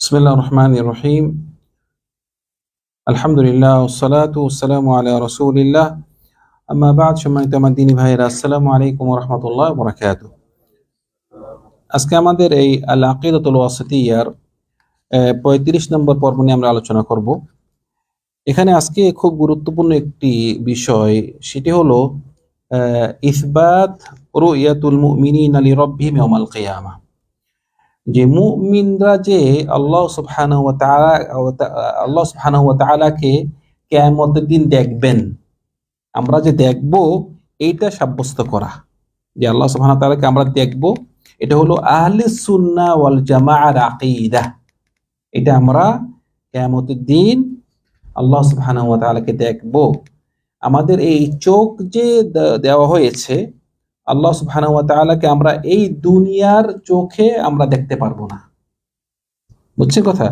বিসমিল্লা রহমান রহিম আলহামদুলিল্লাহ সালাত সালাম আলা রসুলিল্লাহ আমাবাদ সম্মানিত আমার দিনী ভাইয়েরা আসসালামু আলাইকুম রহমতুল্লাহ বরাকাত আজকে আমাদের এই আল আকিদতুল ওয়াসতিয়ার পঁয়ত্রিশ নম্বর পর্ব নিয়ে আমরা আলোচনা করব। এখানে আজকে খুব গুরুত্বপূর্ণ একটি বিষয়, সেটি হলো ইসবাত রু রুইয়াতুল মুমিনিন আলী রব্বিম ইয়াউমাল কিয়ামা। যে মুমিনরা যে আল্লাহ তাআলা, আল্লাহ সুবহানাহু ওয়া তাআলাকে কিয়ামতের দিন দেখবেন। আমরা যে দেখব, এইটা সাব্যস্ত করা। যে আল্লাহ সুবহানাহু তালাকে আমরা দেখব, এটা হলো আহলে সুন্না ওয়াল জামাআর আকীদা। এটা আমরা কিয়ামতের দিন আল্লাহ সুবহানাহু ওয়া তাআলাকে দেখব। আমাদের এই চোখ যে দেওয়া হয়েছে আল্লাহ সুবহানাহু তাআলাকে আমরা এই দুনিয়ার চোখে আমরা দেখতে পারব না। বুঝছেন কথা?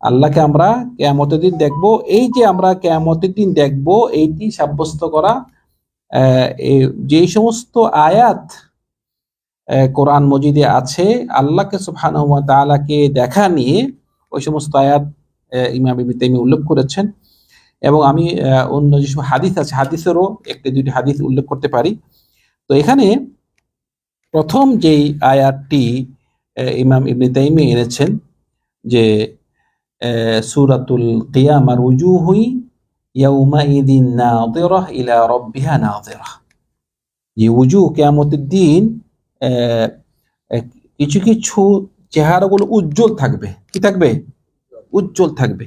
আল্লাহকে আমরা কেয়ামতের দিন দেখব। এই যে আমরা কেয়ামতের দিন দেখব, এইটি সাব্যস্ত করা যেই সমস্ত আয়াত কোরআন মজিদে আছে, আল্লাহকে সুবহানাহু তাআলাকে দেখা নিয়ে ওই সমস্ত আয়াত ইমাম উল্লেখ করেছেন। এবং আমি অন্য যেসব হাদিস আছে, হাদিসেরও একটি দুইটি হাদিস উল্লেখ করতে পারি। তো এখানে প্রথম যেই আয়াতটি ইমাম ইবনে তাইমি এনেছেন যে সূরাতুল কিয়ামার উজুহুই ইয়াউমাইদিন নাযিরাহ ইলা রাব্বিহা নাযিরাহ যে উজু কিয়ামতের দিন কিছু কিছু চেহারাগুলো উজ্জ্বল থাকবে। কি থাকবে? উজ্জ্বল থাকবে।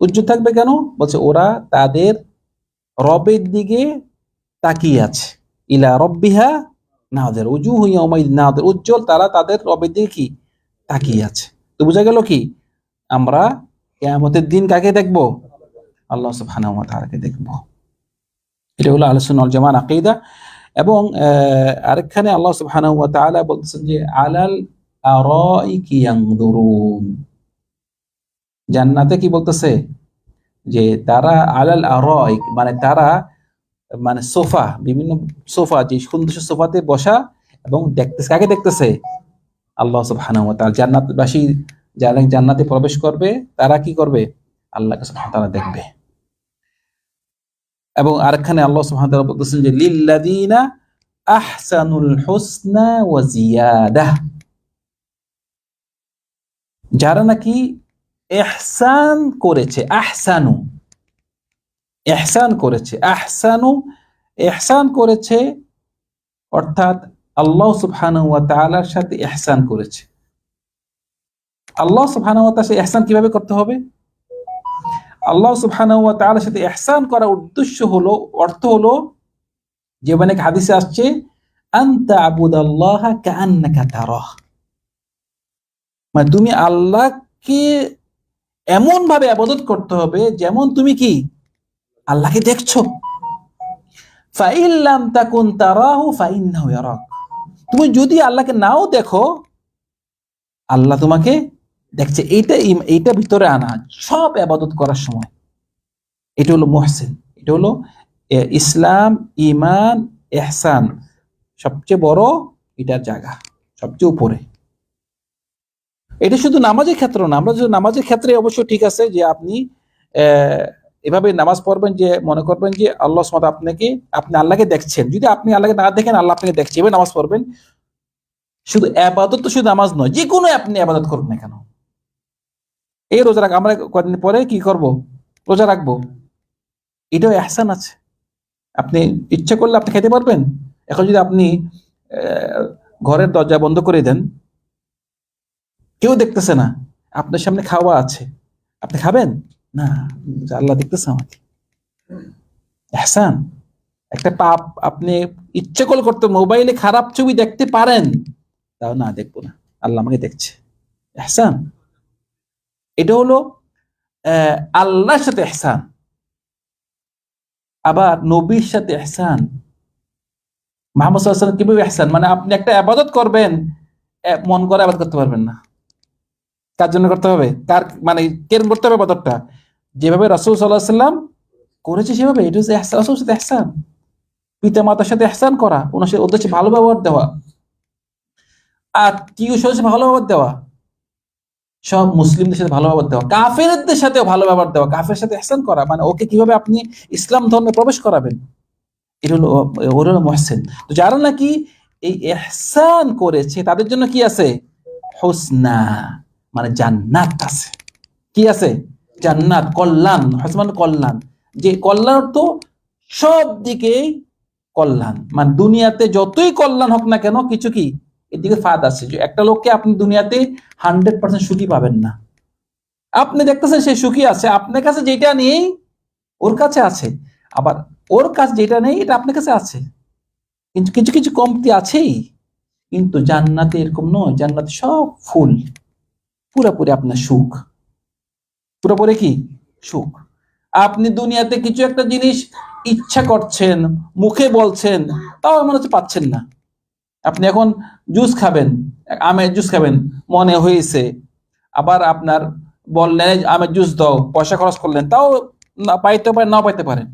উজ্জ্বল থাকবে কেন? বলছে ওরা তাদের রবের দিকে তাকিয়ে আছে। ইলা রব্বিহা নাদের উজু হইয়া নাদের উজ্জ্বল তারা তাদের রবের দিকে কি? তাকিয়ে আছে। তো বোঝা গেল কি? আমরা কেয়ামতের দিন কাকে দেখব? আল্লাহ সুবহানাহু ওয়া তাআলাকে দেখব। এটা হলো আলোচনা আল জামান আকিদা। এবং আরেকখানে আল্লাহ সুবহানাহু ওয়া তাআলা বলতেছেন যে, আলাল আরাইকি ইয়ানদুরুন জান্নাতে কি বলতেছে? যে তারা আলাল আরাইক মানে তারা মানে সোফা, বিভিন্ন সোফা, যে সুন্দর সোফাতে বসা এবং দেখতেছে, কাকে দেখতেছে? আল্লাহ সুবহানাহু ওয়া জান্নাতবাসী যারা জান্নাতে প্রবেশ করবে, তারা কি করবে? আল্লাহকে সুবহানাহু তাআলা দেখবে। এবং আরেকখানে আল্লাহ সুবহানাহু বলতেছেন যে, লিল্লাযিনা আহসানুল হুসনা ওয়া যারা নাকি ইহসান করেছে, আহসানু। ইহসান করেছে। আহসানু এহসান করেছে অর্থাৎ আল্লাহ ওয়া সাথে এহসান করেছে। আল্লাহ ওয়া ইহসান কীভাবে করতে হবে? আল্লাহ ওয়া সাথে এহসান করার উদ্দেশ্য হলো, অর্থ হলো, যে অনেক হাদিসে আসছে মানে তুমি আল্লাহকে এমন ভাবে আবাদত করতে হবে, যেমন তুমি কি? আল্লাহকে দেখছ? ফাইল্লাম তাকুন তারাহু তুমি যদি আল্লাহকে নাও দেখো, আল্লাহ তোমাকে দেখছে, এইটা এইটা ভিতরে আনা, সব আবাদত করার সময়। এটা হলো মুহসিন, এটা হলো ইসলাম ইমান এহসান সবচেয়ে বড় এটার জায়গা, সবচেয়ে উপরে। এটা শুধু নামাজের ক্ষেত্র না, আমরা যদি নামাজের ক্ষেত্রে অবশ্য ঠিক আছে যে আপনি এভাবে নামাজ পড়বেন যে, মনে করবেন যে, আল্লাহ তাআলা আপনাকে, আপনি আল্লাহকে দেখছেন। যদি আপনি আল্লাহকে না দেখেন, আল্লাহ আপনাকে দেখছে। এভাবে নামাজ পড়বেন। শুধু আবাদত তো শুধু নামাজ নয় যে কোনো আপনি আবাদত করুন না কেন। এই রোজা রাখ, আমরা কদিন পরে কি করব? রোজা রাখব। এটাও এহসান আছে। আপনি ইচ্ছা করলে আপনি খেতে পারবেন। এখন যদি আপনি ঘরের দরজা বন্ধ করে দেন, কেউ দেখতেছে না। আপনার সামনে খাওয়া আছে। আপনি খাবেন? না, আল্লাহ দেখতেছে আমাকে। এহসান, একটা পাপ আপনি ইচ্ছে করলে করতে মোবাইলে খারাপ ছবি দেখতে পারেন। তাও না, দেখব না। আল্লাহ আমাকে দেখছে। এহসান, এটা হলো আল্লাহর সাথে এহসান। আবার নবীর সাথে এহসান। আলাইহি ওয়াসাল্লাম কীভাবে এহসান? মানে আপনি একটা আবাদত করবেন মন করে আবাদত করতে পারবেন না। কার জন্য করতে হবে? কার মানে কেরম করতে হবে আবাদতটা? যেভাবে রাসূল সাল্লাম করেছে সেভাবে, এটা হচ্ছে রাসূলের সাথে এহসান পিতা মাতার সাথে এহসান করা, ওনার সাথে ওদের ভালো ব্যবহার দেওয়া। আত্মীয় স্বজন ভালো ব্যবহার দেওয়া? সব মুসলিমদের সাথে ভালো ব্যবহার দেওয়া। কাফেরদের সাথেও ভালো ব্যবহার দেওয়া। কাফের সাথে এহসান করা মানে ওকে কীভাবে আপনি ইসলাম ধর্মে প্রবেশ করাবেন? এটা হলো, ওর মহসেন। তো যারা নাকি এই এহসান করেছে, তাদের জন্য কি আছে? হোসনা মানে জান্নাত আছে। কি আছে? জান্নাত, কল্যাণ, হসমান কল্যাণ। যে কল্যাণ তো সব দিকেই কল্যাণ। মানে দুনিয়াতে যতই কল্যাণ হোক না কেন কিছু কি? এদিকে ফাঁদ আছে। যে একটা লোককে আপনি দুনিয়াতে হান্ড্রেড পার্সেন্ট সুখী পাবেন না। আপনি দেখতেছেন সে সুখী আছে, আপনার কাছে যেটা নেই ওর কাছে আছে। আবার ওর কাছে যেটা নেই, এটা আপনার কাছে আছে। কিন্তু কিছু কিছু কমতি আছেই। কিন্তু জান্নাতে এরকম নয়। জান্নাতে সব ফুল। পুরোপুরি আপনার সুখ। পুরোপুরি কি? সুখ। আপনি দুনিয়াতে কিছু একটা জিনিস ইচ্ছা করছেন, মুখে বলছেন, তাও মনে হচ্ছে পাচ্ছেন না। আপনি এখন জুস খাবেন, আমের জুস খাবেন, মনে হয়েছে। আবার আপনার বললেন, আমের জুস দাও, পয়সা খরচ করলেন, তাও না পাইতে পারেন না পাইতে পারেন।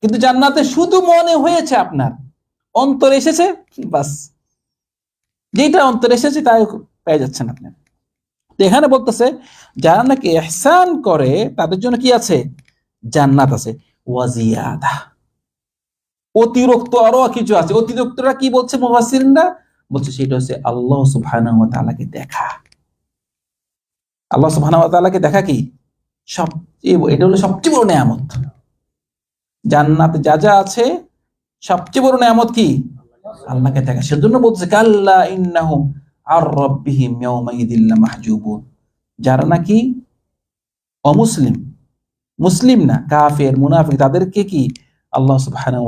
কিন্তু জান্নাতে শুধু মনে হয়েছে আপনার। অন্তর এসেছে, বাস। যেটা অন্তর এসেছে, তাই পেয়ে যাচ্ছেন আপনি। এখানে বলতেছে, যারা নাকি এহসান করে, তাদের জন্য কি আছে? জান্নাত আছে। ওয়াজিয়াদা অতিরিক্ত আরও কিছু আছে। অতিরিক্তরা কি বলছে মুফাসসিরিনরা? বলছে সেটা হচ্ছে আল্লাহ সুবহানাহু ওয়া তাআলাকে দেখা। আল্লাহ সুবহানাহু ওয়া তাআলাকে দেখা কি? সবচেয়ে এটা হলো সবচেয়ে বড় নিয়ামত। জান্নাতে যা যা আছে, সবচেয়ে বড় নিয়ামত কি? আল্লাহকে দেখা। সেজন্য বলছে কাল্লা ইন্নাহুম আর রব্বিহিম ইয়াউমাইযিল মাহজুবুন। যারা নাকি অমুসলিম, মুসলিম না, কাফের, মুনাফিক, তাদেরকে কি আল্লাহ সুবহানাহু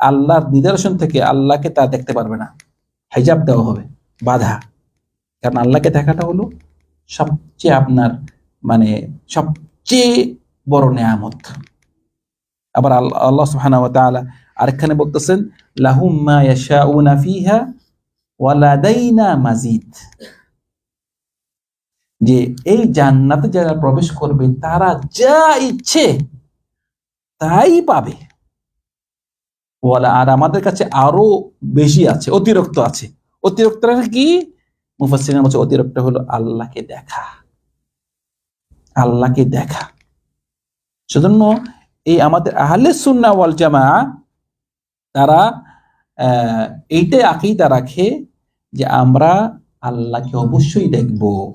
আল্লাহর নিদর্শন থেকে আল্লাহকে তা দেখতে পারবে না? হিজাব দেওয়া হবে, বাধা। কারণ আল্লাহকে দেখাটা হলো সবচেয়ে আপনার মানে সবচেয়ে বড় নেয়ামত। আবার আল্লাহ সুবহানাহু আরেকখানে বলতেছেন, লাহুম মা ইয়াশাউনা ফিহা ওয়া লাদাইনা মাজিদ। যে এই জান্নাতে যারা প্রবেশ করবে, তারা যা ইচ্ছে তাই পাবে। আর আমাদের কাছে আরও বেশি আছে, অতিরিক্ত আছে। অতিরিক্ত কি? মুফাসসিরিন বলছে অতিরিক্ত হলো আল্লাহকে দেখা। আল্লাহকে দেখা। সেজন্য এই আমাদের আহলে সুন্না ওয়াল জামা তারা এইটাই আকিদা রাখে যে আমরা আল্লাহকে অবশ্যই দেখব।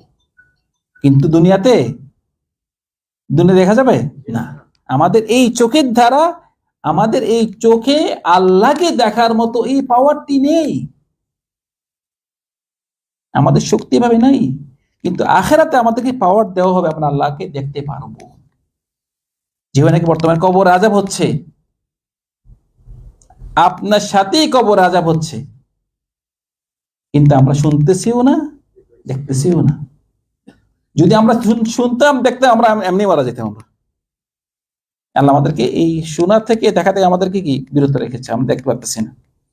কিন্তু দুনিয়াতে? দুনিয়া দেখা যাবে? না। আমাদের এই চোখের ধারা, আমাদের এই চোখে আল্লাহকে দেখার মতো এই পাওয়ারটি নেই। আমাদের শক্তি ভাবে নাই। কিন্তু আখেরাতে আমাদেরকে পাওয়ার দেওয়া হবে, আমরা আল্লাহকে দেখতে পারব। যেভাবে নাকি বর্তমানে কবর আজাব হচ্ছে? আপনার সাথেই কবর আজাব হচ্ছে। কিন্তু আমরা শুনতেছিও না, দেখতেছিও না। যদি আমরা শুনতাম, দেখতাম, আমরা এমনি মারা যেতাম আমরা। আল্লাহ আমাদেরকে এই শোনা থেকে, দেখা থেকে আমাদেরকে কি বিরত রেখেছে, আমরা দেখতে পারতেছি না।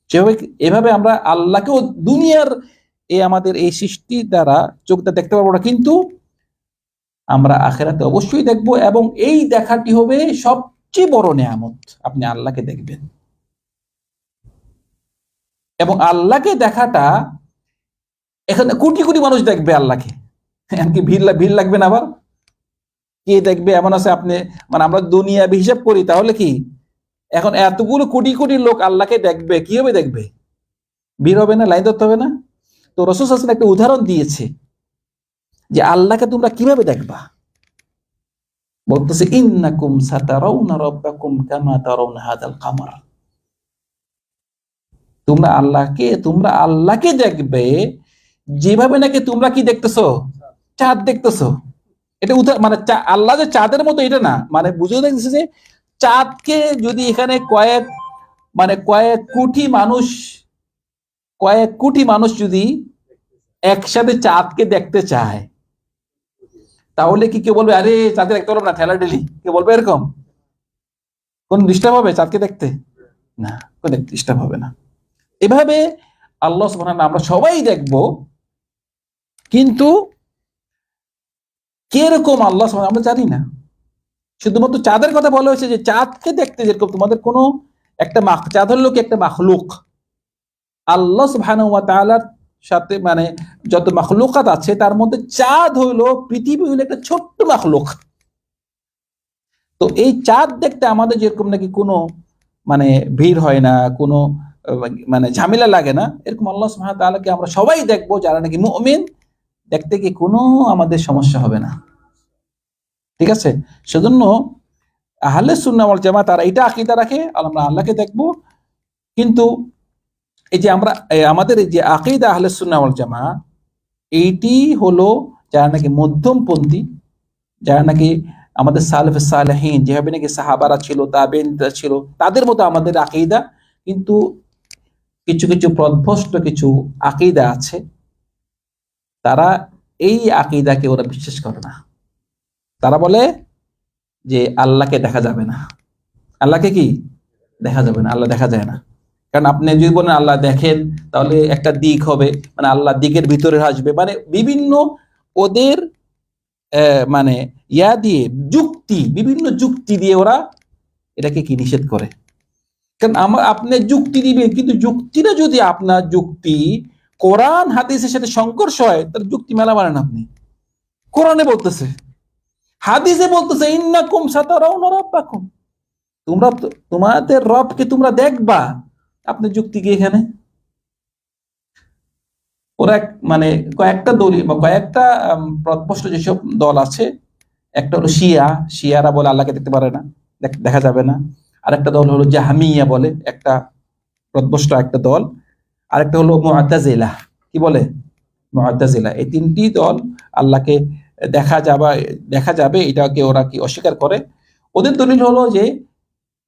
যেভাবে এভাবে আমরা আল্লাহকেও দুনিয়ার এই আমাদের এই সৃষ্টি দ্বারা চোখটা দেখতে পারব না, কিন্তু আমরা আখেরাতে অবশ্যই দেখব এবং এই দেখাটি হবে সবচেয়ে বড় নেয়ামত। আপনি আল্লাহকে দেখবেন। এবং আল্লাহকে দেখাটা এখানে কোটি কোটি মানুষ দেখবে আল্লাহকে। এমনকি ভিড় ভিড় লাগবে না আবার। কে দেখবে? এমন আছে আপনি মানে আমরা দুনিয়া হিসাব করি, তাহলে কি? এখন এতগুলো কোটি কোটি লোক আল্লাহকে দেখবে, কীভাবে দেখবে? ভিড় হবে না? লাইন ধরতে হবে না? তো রসুল হাসান একটা উদাহরণ দিয়েছে যে আল্লাহকে তোমরা কীভাবে দেখবা? বলতেছে, ইন্নাকুম সাতারাউনা রাব্বাকুম কামা তারাউনা হাদাল কামার। তোমরা আল্লাহকে তোমরা আল্লাহকে দেখবে, যেভাবে নাকি তোমরা কি দেখতেছো? চাঁদ দেখতেছো। এটা মানে আল্লাহ যে চাঁদের মতো এটা না। মানে বুঝে দেখতেছে যে চাঁদকে যদি এখানে কয়েক মানে কয়েক কোটি মানুষ, কয়েক কোটি মানুষ যদি একসাথে চাঁদকে দেখতে চায়, তাহলে কি কেউ বলবে, আরে, চাঁদকে দেখতে পারব না, ঠেলা ডেলি কেউ বলবে এরকম? কোন ডিস্টার্ব হবে চাঁদকে দেখতে? না, কোন ডিস্টার্ব হবে না। এভাবে আল্লাহ সুবহানাহু আমরা সবাই দেখব কিন্তু কীরকম আল্লাহ সুবহানাহু আমরা জানি না। শুধুমাত্র চাঁদের কথা বলা হয়েছে যে চাঁদকে দেখতে যেরকম তোমাদের কোনো একটা মাখ চাঁদ হলো কি একটা মাখলুক। আল্লাহ সুবহানাহু ওয়া তাআলার সাথে মানে যত মাখলুকাত আছে, তার মধ্যে চাঁদ হইল পৃথিবী হইল একটা ছোট্ট মাখলুক। তো এই চাঁদ দেখতে আমাদের যেরকম নাকি কোনো মানে ভিড় হয় না, কোনো মানে ঝামেলা লাগে না। এরকম আল্লাহ ওয়া তাআলাকে আমরা সবাই দেখব যারা নাকি মুমিন। দেখতে কি কোনো আমাদের সমস্যা হবে না। ঠিক আছে? সেজন্য আহলে সুন্নাহ জামা তারা এটা আকীদা রাখে আমরা আল্লাহকে দেখব। কিন্তু এই যে আমরা আমাদের এই যে আকিদা আহলে সুন্নাহ ওয়াল জামা এইটি হলো যারা নাকি মধ্যমপন্থী, যারা নাকি আমাদের সালেফ সালেহীন, যেভাবে নাকি সাহাবারা ছিল তাবেনরা ছিল, তাদের মতো আমাদের আকিদা। কিন্তু কিছু কিছু প্রধ্বস্ত কিছু আকিদা আছে, তারা এই আকিদাকে ওরা বিশ্বাস করে না। তারা বলে যে আল্লাহকে দেখা যাবে না। আল্লাহকে কি? দেখা যাবে না, আল্লাহ দেখা যায় না। কারণ আপনি যদি বলেন আল্লাহ দেখেন, তাহলে একটা দিক হবে মানে আল্লাহ দিকের ভিতরে আসবে। মানে বিভিন্ন ওদের মানে ইয়া দিয়ে, যুক্তি, বিভিন্ন যুক্তি দিয়ে ওরা এটাকে কি নিষেধ করে। কারণ আমার আপনি যুক্তি দিবেন, কিন্তু যুক্তিটা যদি আপনার যুক্তি কোরআন, হাদিসের সাথে সংঘর্ষ হয়, তাহলে যুক্তি মেলা মানেন আপনি। কোরআনে বলতেছে, হাদিসে বলতেছে, ইন্নাকুম তোমরা তোমাদের রবকে তোমরা দেখবা। আপনি যুক্তি কি এখানে? ওরা মানে কয়েকটা দলীয় বা কয়েকটা প্রস্পষ্ট যেসব দল আছে, একটা হলো শিয়া, শিয়ারা বলে আল্লাহকে দেখতে পারে না দেখা যাবে না। আর একটা দল হলো জাহামিয়া বলে, একটা প্রদ্বষ্ট একটা দল। আরেকটা হলো মুআতাজিলা। কি বলে? মুআতাজিলা। এই তিনটি দল আল্লাহকে দেখা যাবে দেখা যাবে, এটাকে ওরা কি অস্বীকার করে? ওদের দলিল হলো যে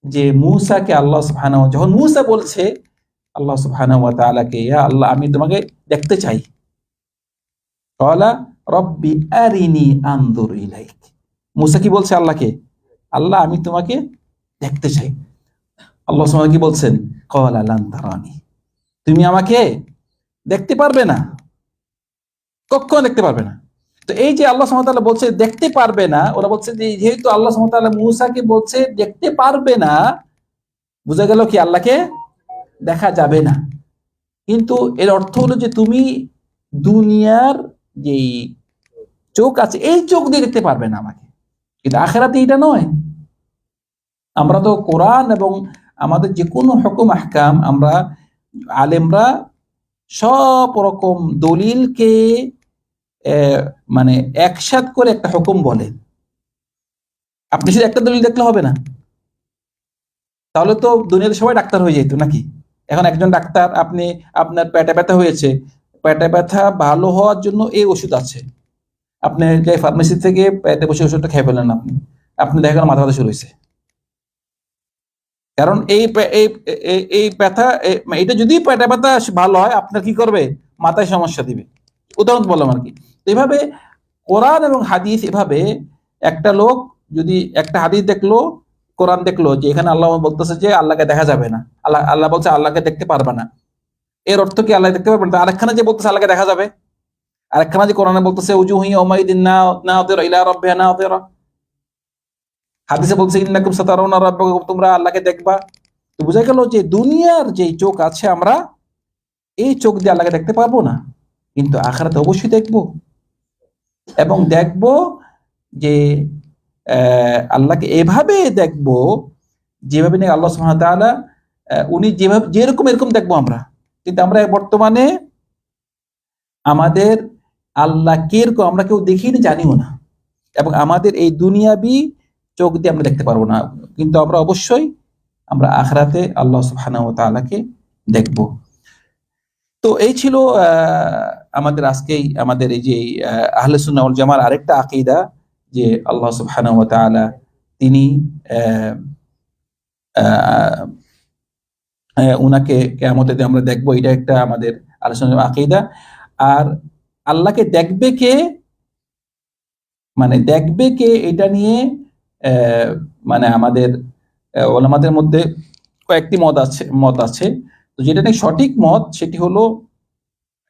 যে মূসাকে আল্লাহ সুবহানাহু, যখন মূসা বলছে, আল্লাহ সুবহানাহু ওয়া তাআলাকে, ইয়া আল্লাহ, আমি তোমাকে দেখতে চাই। ক্বালা, রব্বি আরিনি আনজুর ইলাইক। মূসা কি বলছে আল্লাহকে? আল্লাহ, আমি তোমাকে দেখতে চাই। আল্লাহ সুবহানাহু কি বলছেন? ক্বালা লান তারানি। তুমি আমাকে দেখতে পারবে না। কখনো দেখতে পারবে না। তো এই যে আল্লাহ সুবহানাহু বলছে দেখতে পারবে না, ওরা বলছে যে যেহেতু আল্লাহ তাআলা মূসাকে বলছে দেখতে পারবে না, বোঝা গেল কি আল্লাহকে দেখা যাবে না। কিন্তু এর অর্থ হলো যে তুমি দুনিয়ার যেই চোখ আছে, এই চোখ দিয়ে দেখতে পারবে না আমাকে। কিন্তু আখেরাতে এটা নয়। আমরা তো কোরআন এবং আমাদের যে কোনো হুকুম, আহকাম, আমরা আলেমরা সব রকম দলিলকে মানে একসাথ করে একটা হুকুম বলেন আপনি শুধু একটা দলিল দেখলে হবে না। তাহলে তো দুনিয়াতে সবাই ডাক্তার হয়ে যেত নাকি? এখন একজন ডাক্তার, আপনি আপনার পেটে ব্যথা হয়েছে, পেটে ব্যথা ভালো হওয়ার জন্য এই ওষুধ আছে। আপনি যে ফার্মেসি থেকে পেটে বসে ওষুধটা খেয়ে ফেলেন আপনি। আপনি দেখা গেল মাথা ব্যথা শুরু হয়েছে। কারণ এই এই ব্যথা এটা যদি পেটে ব্যথা ভালো হয়, আপনার কি করবে? মাথায় সমস্যা দিবে। উদাহরণ বললাম আর কি। এভাবে কোরআন এবং হাদিস এভাবে একটা লোক যদি একটা হাদিস দেখল, কোরআন দেখল যে এখানে আল্লাহ বলতেছে যে আল্লাহকে দেখা যাবে না। আল্লাহ আল্লাহ বলছে আল্লাহকে দেখতে পারবে না। এর অর্থ কি আল্লাহ দেখতে পারবে না? আরেকখানে যে বলতেছে আল্লাহকে দেখা যাবে। আরেকখানে যে কোরআনে বলতেছে, উজুহি ওমাইদিন না না ওদের ইলা রাব্বিহা নাযিরা হাদিসে বলছে ইন্নাকুম সাতারাউনা রাব্বাকুম তোমরা আল্লাহকে দেখবা। তো বোঝা গেল যে দুনিয়ার যে চোখ আছে আমরা এই চোখ দিয়ে আল্লাহকে দেখতে পারব না। কিন্তু আখেরাতে অবশ্যই দেখব। এবং দেখব যে আল্লাহকে এভাবে দেখব যেভাবে নাকি আল্লাহ আহ, উনি যেভাবে যেরকম এরকম দেখব আমরা। কিন্তু আমরা বর্তমানে আমাদের আল্লাহ কীরকম আমরা কেউ দেখিনি জানিও না। এবং আমাদের এই দুনিয়াবি চোখ দিয়ে আমরা দেখতে পারব না। কিন্তু আমরা অবশ্যই আমরা আখরাতে আল্লাহ সুবহানাহু ওয়া তাআলাকে দেখব। তো এই ছিল আমাদের আজকেই আমাদের এই যে আহ, আহলে সুন্নাহ ওয়াল জামার আরেকটা আকীদা যে আল্লাহ সুবহানাহু ওয়া তাআলা তিনি উনাকে দিন আমরা দেখব। এটা একটা আমাদের আলোচনা আকীদা। আর আল্লাহকে দেখবে কে? মানে দেখবে কে? এটা নিয়ে মানে আমাদের ওলামাদের মধ্যে কয়েকটি মত আছে মত আছে। তো যেটা নাকি সঠিক মত, সেটি হলো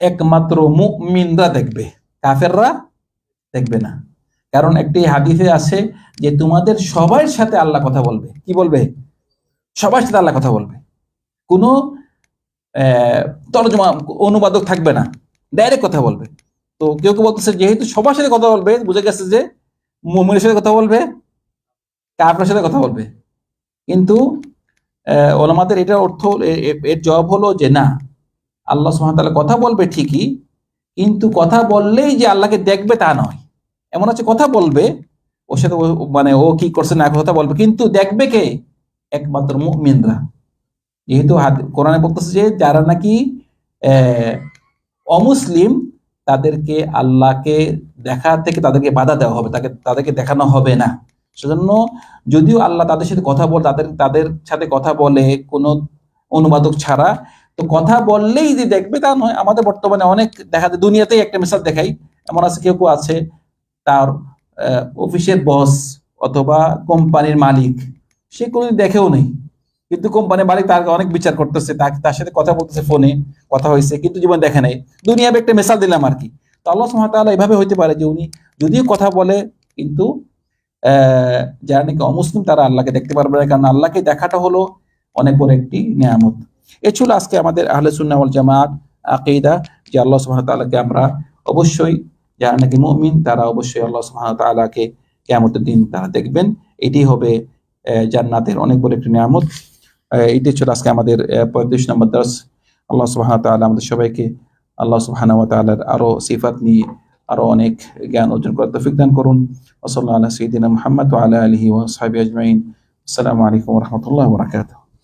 একমাত্র মুমিনরা দেখবে, কাফেররা দেখবে না। কারণ একটি হাদিসে আছে যে তোমাদের সবার সাথে আল্লাহ কথা বলবে। কি বলবে? সবার সাথে আল্লাহ কথা বলবে। কোনো তরজমা, অনুবাদক থাকবে না ডাইরেক্ট কথা বলবে। তো কেউ কেউ বলতেছে, যেহেতু সবার সাথে কথা বলবে, বুঝে গেছে যে মুমিনের সাথে কথা বলবে কাফের সাথে কথা বলবে। কিন্তু ওলামাদের এটার অর্থ এর জবাব হলো যে না, আল্লাহ সুহামতাল্লাহ কথা বলবে ঠিকই, কিন্তু কথা বললেই যে আল্লাহকে দেখবে তা নয়। এমন আছে, কথা বলবে, ওর সাথে মানে ও কি করছে না কথা বলবে, কিন্তু দেখবে কে? একমাত্র মুমিনরা। যেহেতু কোরআনে বলতেছে যে যারা নাকি অমুসলিম, তাদেরকে আল্লাহকে দেখা থেকে তাদেরকে বাধা দেওয়া হবে, তাকে, তাদেরকে দেখানো হবে না। সেজন্য যদিও আল্লাহ তাদের সাথে কথা বলে, তাদের তাদের সাথে কথা বলে কোনো অনুবাদক ছাড়া, তো কথা বললেই যে দেখবে তা নয়। আমাদের বর্তমানে অনেক দেখা যায়, দুনিয়াতেই একটা মিসাল দেখাই। এমন আছে, কেউ কেউ আছে, তার অফিসের বস অথবা কোম্পানির মালিক, সে কোনোদিন দেখেও নেই। কিন্তু কোম্পানির মালিক তার অনেক বিচার করতেছে তাকে তার সাথে কথা বলতেছে ফোনে কথা হয়েছে, কিন্তু জীবন দেখে নাই। দুনিয়াবে একটা মেসাল দিলাম আর কি। তো আল্লাহ সুবহানাহু এভাবে হইতে পারে যে উনি যদিও কথা বলে, কিন্তু যারা নাকি অমুসলিম, তারা আল্লাহকে দেখতে পারবে না, কারণ আল্লাহকে দেখাটা হলো অনেক বড় একটি নিয়ামত। এ ছিল আজকে আমাদের আহলে ওয়াল জামাত আকিদা, যে আল্লাহ সুবহানাহু তাআলাকে আমরা অবশ্যই, যারা নাকি মুমিন, তারা অবশ্যই আল্লাহ সুবহানাহু তাআলাকে কিয়ামতের দিন তারা দেখবেন। এটি হবে জান্নাতের অনেক বড় একটি নিয়ামত। এটি ছিল আজকে আমাদের পঁয়ত্রিশ নম্বর দাস আল্লাহ সুবহানাহু তাআলা আমাদের সবাইকে, আল্লাহ সুবহানাহু ওয়া তাআলার আরও সিফাত নিয়ে আরও অনেক জ্ঞান অর্জন করার তফিক দান করুন। ওসল্লা আলা সঈদিনা মুহাম্মদ ওয়া আলা আলিহি ওয়া সাহবিহি আজমাইন। আসসালামু আলাইকুম রহমতুল্লাহ বরাকাতু